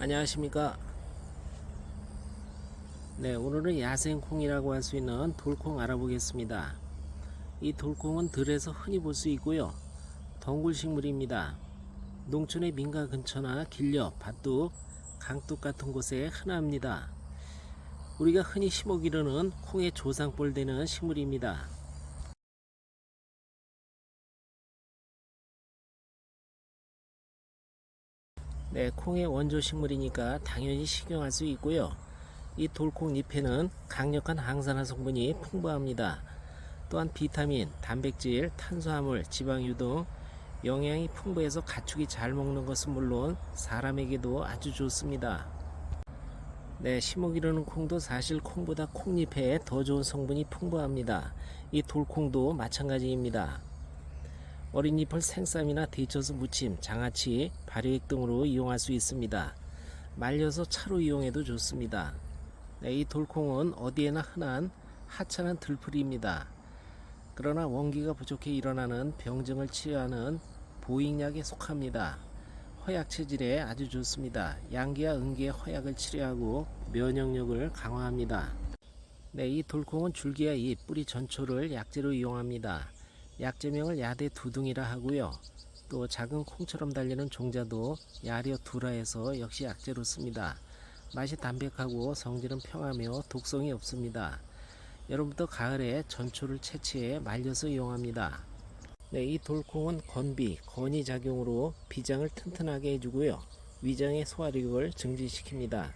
안녕하십니까? 네 오늘은 야생콩이라고 할 수 있는 돌콩 알아보겠습니다. 이 돌콩은 들에서 흔히 볼 수 있고요. 덩굴식물입니다. 농촌의 민가 근처나 길려, 밭둑, 강둑 같은 곳에 흔합니다. 우리가 흔히 심어 기르는 콩의 조상벌 되는 식물입니다 네, 콩의 원조 식물이니까 당연히 식용할 수 있고요. 이 돌콩 잎에는 강력한 항산화 성분이 풍부합니다. 또한 비타민, 단백질, 탄수화물, 지방유 등 영양이 풍부해서 가축이 잘 먹는 것은 물론 사람에게도 아주 좋습니다. 네, 심어 기르는 콩도 사실 콩보다 콩잎에 더 좋은 성분이 풍부합니다. 이 돌콩도 마찬가지입니다. 어린 잎을 생쌈이나 데쳐서 무침, 장아찌, 발효액 등으로 이용할 수 있습니다. 말려서 차로 이용해도 좋습니다. 네, 이 돌콩은 어디에나 흔한 하찮은 들풀이입니다. 그러나 원기가 부족해 일어나는 병증을 치료하는 보익약에 속합니다. 허약 체질에 아주 좋습니다. 양기와 응기의 허약을 치료하고 면역력을 강화합니다. 네, 이 돌콩은 줄기와 잎, 뿌리 전초를 약재로 이용합니다. 약재명을 야대 두둥이라 하고요. 또 작은 콩처럼 달리는 종자도 야려 두라해서 역시 약재로 씁니다. 맛이 담백하고 성질은 평하며 독성이 없습니다. 여름부터 가을에 전초를 채취해 말려서 이용합니다. 네, 이 돌콩은 건비, 건이 작용으로 비장을 튼튼하게 해주고요. 위장의 소화력을 증진시킵니다.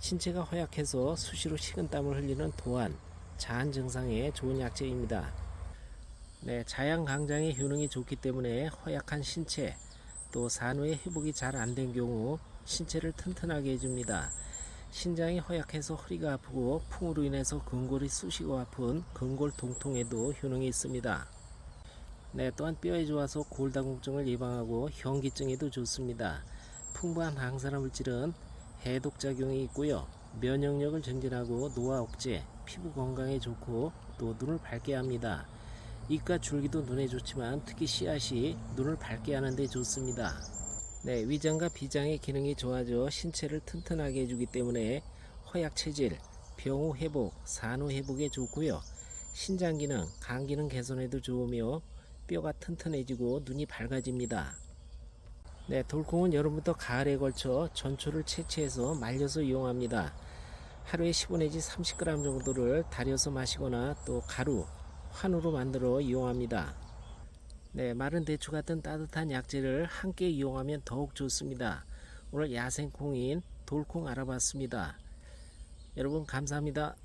신체가 허약해서 수시로 식은 땀을 흘리는 도안, 자한 증상에 좋은 약재입니다. 네, 자양 강장의 효능이 좋기 때문에 허약한 신체 또 산후의 회복이 잘 안 된 경우 신체를 튼튼하게 해줍니다. 신장이 허약해서 허리가 아프고 풍으로 인해서 근골이 쑤시고 아픈 근골 동통에도 효능이 있습니다. 네, 또한 뼈에 좋아서 골다공증을 예방하고 현기증에도 좋습니다. 풍부한 항산화 물질은 해독 작용이 있고요. 면역력을 증진하고 노화 억제, 피부 건강에 좋고 또 눈을 밝게 합니다. 잎과 줄기도 눈에 좋지만 특히 씨앗이 눈을 밝게 하는데 좋습니다. 네, 위장과 비장의 기능이 좋아져 신체를 튼튼하게 해주기 때문에 허약 체질, 병호 회복, 산후 회복에 좋고요. 신장 기능, 간 기능 개선에도 좋으며 뼈가 튼튼해지고 눈이 밝아집니다. 네, 돌콩은 여름부터 가을에 걸쳐 전초를 채취해서 말려서 이용합니다. 하루에 15 내지 30g 정도를 달여서 마시거나 또 가루, 환으로 만들어 이용합니다. 네, 마른 대추 같은 따뜻한 약재를 함께 이용하면 더욱 좋습니다. 오늘 야생콩인 돌콩 알아봤습니다. 여러분 감사합니다.